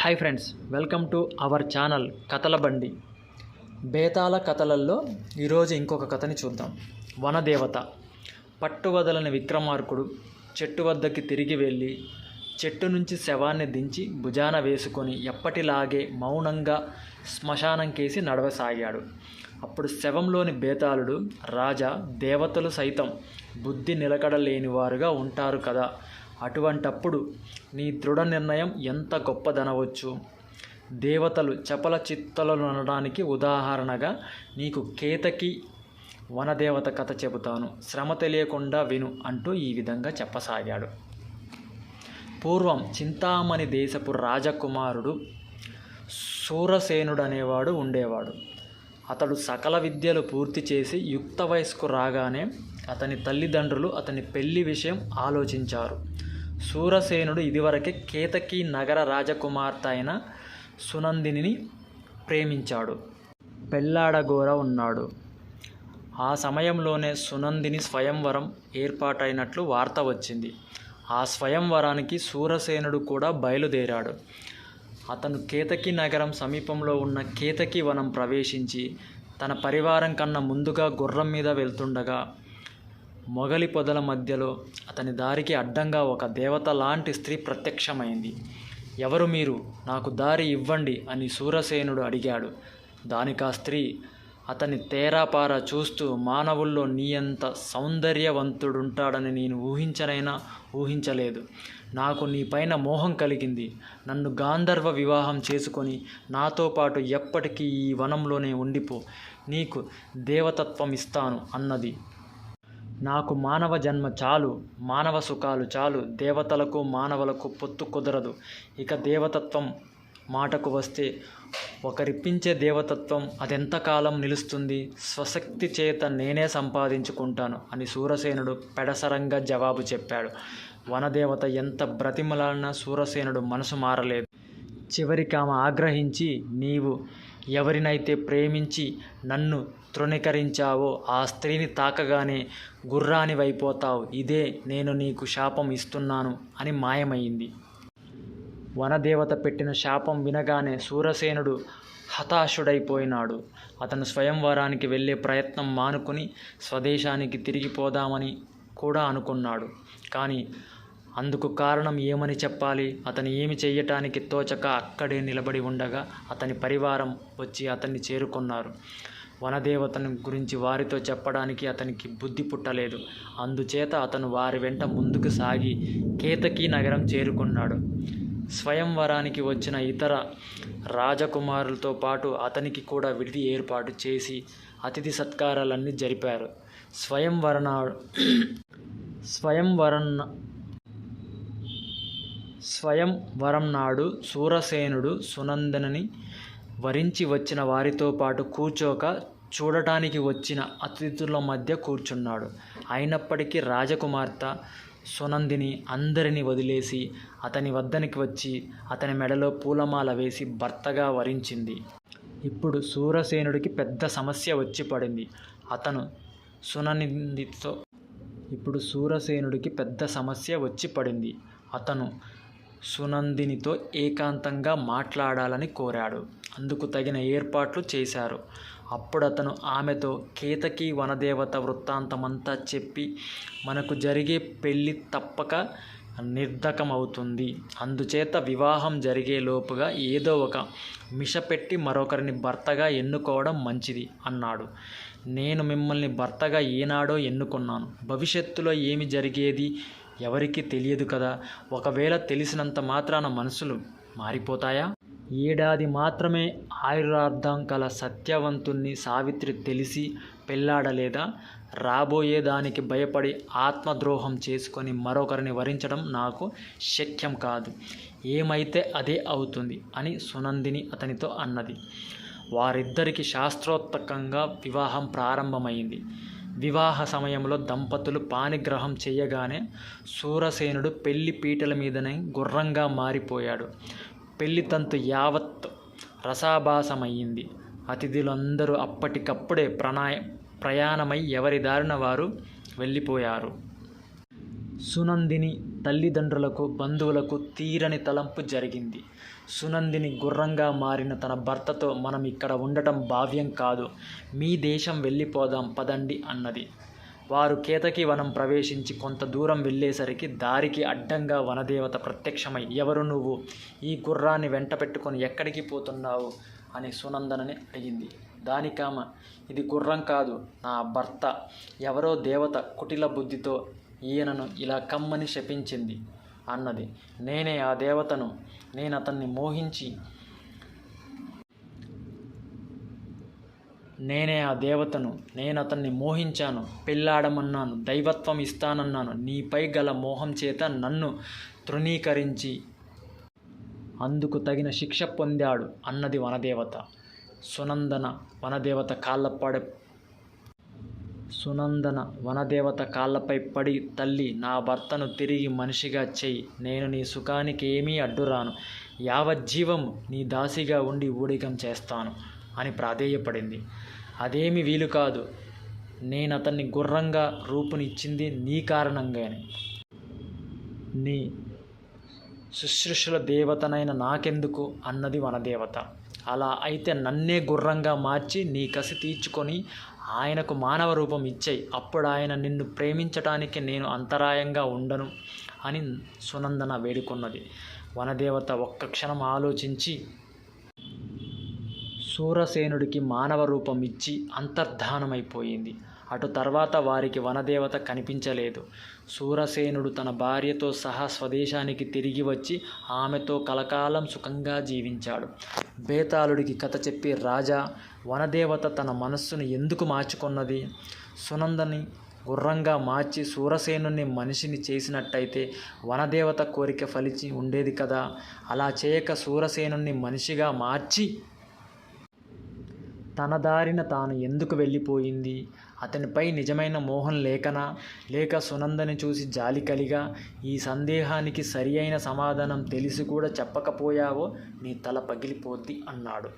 Hi friends welcome to our channel కథల బండి. బేతాళ కథలల్లో ఈరోజు ఇంకొక కథని చూద్దాం. వనదేవత పట్టువదలని విక్రమార్కుడు చెట్టు వద్దకి తిరిగి వెళ్ళి చెట్టు నుంచి శవాన్ని దించి భుజాన వేసుకొని ఎప్పటిలాగే మౌనంగా శ్మశానంకేసి నడవసాగాడు. అప్పుడు శవంలోని బేతాళుడు రాజా దేవతలు సైతం బుద్ధి నిలకడలేని వారుగా ఉంటారు కదా. అటువంటప్పుడు నీ దృఢ నిర్ణయం ఎంత గొప్పదనవచ్చు? దేవతలు చపల చిత్తలను అనడానికి ఉదాహరణగా నీకు కేతకి వనదేవత కథ చెబుతాను. శ్రమ తెలియకుండా విను అంటూ ఈ విధంగా చెప్పసాగాడు. పూర్వం చింతామణి దేశపు రాజకుమారుడు సూరసేనుడు అనేవాడు ఉండేవాడు. అతడు సకల విద్యలు పూర్తి చేసి యుక్త వయస్కు రాగానే అతని తల్లిదండ్రులు అతని పెళ్ళి విషయం ఆలోచించారు. సూరసేనుడు ఇదివరకే కేతకి నగర రాజకుమార్తె అయిన సునందిని ప్రేమించాడు. పెళ్ళాడగోర ఉన్నాడు. ఆ సమయంలోనే సునందిని స్వయంవరం ఏర్పాటైనట్లు వార్త వచ్చింది. ఆ స్వయంవరానికి సూరసేనుడు కూడా బయలుదేరాడు. అతను కేతకి నగరం సమీపంలో ఉన్న కేతకి వనం ప్రవేశించి తన పరివారం కన్నా ముందుగా గుర్రం మీద వెళ్తుండగా మొగలి పొదల మధ్యలో అతని దారికి అడ్డంగా ఒక దేవత లాంటి స్త్రీ ప్రత్యక్షమైంది. ఎవరు మీరు? నాకు దారి ఇవ్వండి అని సూరసేనుడు అడిగాడు. దానికి ఆ స్త్రీ? అతని తేరాపార చూస్తూ మానవుల్లో నీ ఎంత సౌందర్యవంతుడుంటాడని నేను ఊహించనైనా ఊహించలేదు. నాకు నీ పైన మోహం కలిగింది. నన్ను గాంధర్వ వివాహం చేసుకొని నాతో పాటు ఎప్పటికీ ఈ వనంలోనే ఉండిపో. నీకు దేవతత్వం ఇస్తాను అన్నది. నాకు మానవ జన్మ చాలు మానవ సుఖాలు చాలు దేవతలకు మానవులకు పొత్తు కుదరదు. ఇక దేవతత్వం మాటకు వస్తే ఒకరిప్పించే దేవతత్వం అదెంతకాలం నిలుస్తుంది? స్వశక్తి చేత నేనే సంపాదించుకుంటాను అని సూరసేనుడు పెడసరంగా జవాబు చెప్పాడు. వనదేవత ఎంత బ్రతిమలాడినా సూరసేనుడు మనసు మారలేదు. చివరికి ఆమె ఆగ్రహించి నీవు ఎవరినైతే ప్రేమించి నన్ను తృణీకరించావో ఆ స్త్రీని తాకగానే గుర్రానివైపోతావు ఇదే నేను నీకు శాపం ఇస్తున్నాను అని మాయమైంది. వనదేవత పెట్టిన శాపం వినగానే సూరసేనుడు హతాశుడైపోయినాడు. అతను స్వయంవరానికి వెళ్ళే ప్రయత్నం మానుకుని స్వదేశానికి తిరిగిపోదామని కూడా అనుకున్నాడు. కానీ అందుకు కారణం ఏమని చెప్పాలి? అతను ఏమి చెయ్యటానికి తోచక అక్కడే నిలబడి ఉండగా అతని పరివారం వచ్చి అతన్ని చేరుకున్నారు. వనదేవతను గురించి వారితో చెప్పడానికి అతనికి బుద్ధి పుట్టలేదు. అందుచేత అతను వారి వెంట ముందుకు సాగి కేతకీ నగరం చేరుకున్నాడు. స్వయంవరానికి వచ్చిన ఇతర రాజకుమారులతో పాటు అతనికి కూడా విడిది ఏర్పాటు చేసి అతిథి సత్కారాలన్నీ జరిపారు. స్వయంవరణ స్వయంవరణ స్వయంవరం నాడు సూరసేనుడు సునందనని వరించి వచ్చిన వారితో పాటు కూర్చోక చూడటానికి వచ్చిన అతిథుల మధ్య కూర్చున్నాడు. అయినప్పటికీ రాజకుమార్తె సునందిని అందరిని వదిలేసి అతని వద్దనికి వచ్చి అతని మెడలో పూలమాల వేసి భర్తగా వరించింది. ఇప్పుడు సూరసేనుడికి పెద్ద సమస్య వచ్చి పడింది. అతను సునందితో ఇప్పుడు సూరసేనుడికి పెద్ద సమస్య వచ్చి పడింది. అతను సునందినితో ఏకాంతంగా మాట్లాడాలని కోరాడు. అందుకు తగిన ఏర్పాట్లు చేశారు. అప్పుడు అతను ఆమెతో కేతకి వనదేవత వృత్తాంతమంతా చెప్పి మనకు జరిగే పెళ్ళి తప్పక నిర్ధకమవుతుంది. అందుచేత వివాహం జరిగే లోపుగా ఏదో ఒక మిష పెట్టి మరొకరిని భర్తగా ఎన్నుకోవడం మంచిది అన్నాడు. నేను మిమ్మల్ని భర్తగా ఏనాడో ఎన్నుకున్నాను. భవిష్యత్తులో ఏమి జరిగేది? ఎవరికీ తెలియదు కదా? ఒకవేళ తెలిసినంత మాత్రాన మనసులు మారిపోతాయా? ఏడాది మాత్రమే ఆయురార్థం కల సత్యవంతుణ్ణి సావిత్రి తెలిసి పెళ్ళాడలేదా రాబోయే దానికి భయపడి ఆత్మద్రోహం చేసుకొని మరొకరిని వరించడం నాకు శక్యం కాదు. ఏమైతే అదే అవుతుంది అని సునందిని అతనితో అన్నది. వారిద్దరికి శాస్త్రోత్తకంగా వివాహం ప్రారంభమైంది. వివాహ సమయంలో దంపతులు పానిగ్రహం చేయగానే సూరసేనుడు పెళ్ళి పీటల మీదనే గుర్రంగా మారిపోయాడు. పెళ్ళి తంతు యావత్ రసాభాసమయ్యింది. అతిథులందరూ అప్పటికప్పుడే ప్రణాయ ప్రయాణమై ఎవరి దారిన వారు వెళ్ళిపోయారు. సునందిని తల్లిదండ్రులకు బంధువులకు తీరని తలంపు జరిగింది. సునందిని గుర్రంగా మారిన తన భర్తతో మనం ఇక్కడ ఉండటం భావ్యం కాదు. మీ దేశం వెళ్ళిపోదాం పదండి అన్నది. వారు కేతకి వనం ప్రవేశించి కొంత దూరం వెళ్ళేసరికి దారికి అడ్డంగా వనదేవత ప్రత్యక్షమై ఎవరు నువ్వు? ఈ గుర్రాన్ని వెంట పెట్టుకొని ఎక్కడికి పోతున్నావు? అని సునందనని అడిగింది. దానికామ ఇది గుర్రం కాదు నా భర్త. ఎవరో దేవత కుటిల బుద్ధితో ఈయనను ఇలా కమ్మని శపించింది అన్నది. నేనే ఆ దేవతను నేను అతన్ని మోహించి నేనే ఆ దేవతను నేను అతన్ని మోహించాను పెళ్ళాడమన్నాను దైవత్వం ఇస్తానన్నాను. నీపై గల మోహం చేత నన్ను తృణీకరించి అందుకు తగిన శిక్ష పొందాడు అన్నది వనదేవత. సునందన వనదేవత కాళ్ళపడ సునందన వనదేవత కాళ్ళపై పడి తల్లి నా భర్తను తిరిగి మనిషిగా చెయ్యి నేను నీ సుఖానికి ఏమీ అడ్డురాను. యావజ్జీవం నీ దాసిగా ఉండి ఊడిగం చేస్తాను అని ప్రాధేయపడింది. అదేమి వీలు కాదు. నేను అతన్ని గుర్రంగా రూపునిచ్చింది నీ కారణంగానే. నీ శుశ్రూషల దేవతనైన నాకెందుకు అన్నది వనదేవత. అలా అయితే నన్నే గుర్రంగా మార్చి నీ కసి తీర్చుకొని ఆయనకు మానవ రూపం ఇచ్చేయి అప్పుడు ఆయన నిన్ను ప్రేమించటానికి నేను అంతరాయంగా ఉండను అని సునందన వేడుకున్నది. వనదేవత ఒక్క క్షణం ఆలోచించి సూరసేనుడికి మానవ రూపం ఇచ్చి అంతర్ధానమైపోయింది. అటు తర్వాత వారికి వనదేవత కనిపించలేదు. సూరసేనుడు తన భార్యతో సహా స్వదేశానికి తిరిగి వచ్చి ఆమెతో కలకాలం సుఖంగా జీవించాడు. బేతాళుడికి కథ చెప్పి రాజా వనదేవత తన మనస్సును ఎందుకు మార్చుకున్నది? సునందని గుర్రంగా మార్చి సూరసేనుని మనిషిని చేసినట్టయితే వనదేవత కోరిక ఫలించి ఉండేది కదా? అలా చేయక సూరసేనుని మనిషిగా మార్చి తన దారిన తాను ఎందుకు వెళ్ళిపోయింది? అతనిపై నిజమైన మోహం లేకనా? లేక సునందని చూసి జాలి కలిగా ఈ సందేహానికి సరి అయిన సమాధానం తెలిసి కూడా చెప్పకపోయావో నీ తల పగిలిపోద్ది అన్నాడు.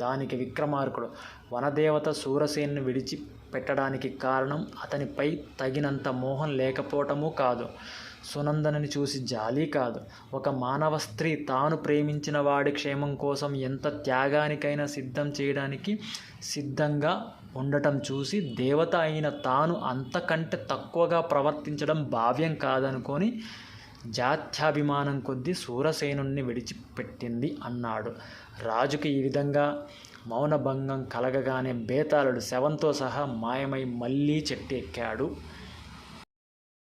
దానికి విక్రమార్కుడు వనదేవత సూరసేన్ని విడిచి పెట్టడానికి కారణం అతనిపై తగినంత మోహం లేకపోవటమూ కాదు. సునందనని చూసి జాలి కాదు. ఒక మానవ స్త్రీ తాను ప్రేమించిన వాడి క్షేమం కోసం ఎంత త్యాగానికైనా సిద్ధం చేయడానికి సిద్ధంగా ఉండటం చూసి దేవత అయిన తాను అంతకంటే తక్కువగా ప్రవర్తించడం భావ్యం కాదనుకొని జాత్యాభిమానం కొద్దీ సూరసేనుణ్ణి విడిచిపెట్టింది అన్నాడు. రాజుకి ఈ విధంగా మౌనభంగం కలగగానే బేతాళుడు శవంతో సహా మాయమై మళ్ళీ చెట్టు ఎక్కాడు